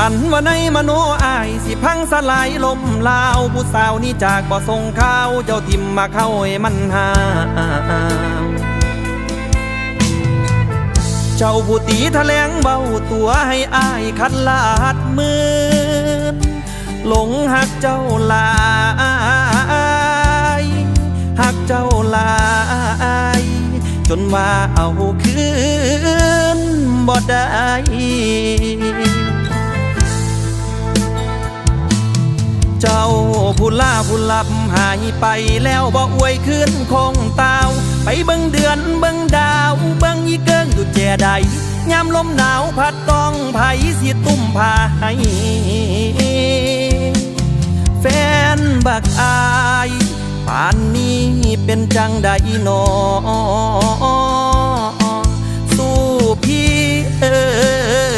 อันว่าในมโนอายสิพังสลายลมลาวผู้สาวนี่จากบ่ส่งข่าวเจ้าทิมมาเข้าให้มันหา เจ้าผู้ตีแถลงเบาตัวให้อายคัดลาดมืนหลงหักเจ้าลายหักเจ้าลายจนว่าเอาคืนบ่ได้ เจ้าผู้ล่าผู้ลับหายไปแล้วบ่อวยขึ้นคงตาว ไปเบิ่งเดือนเบิ่งดาวเบิ่งอีเกิงอยู่แจใดยามลมหนาวพัดต้องไผสิตุ้มพาให้แฟนบักอาย ป่านนี้เป็นจังใดนอ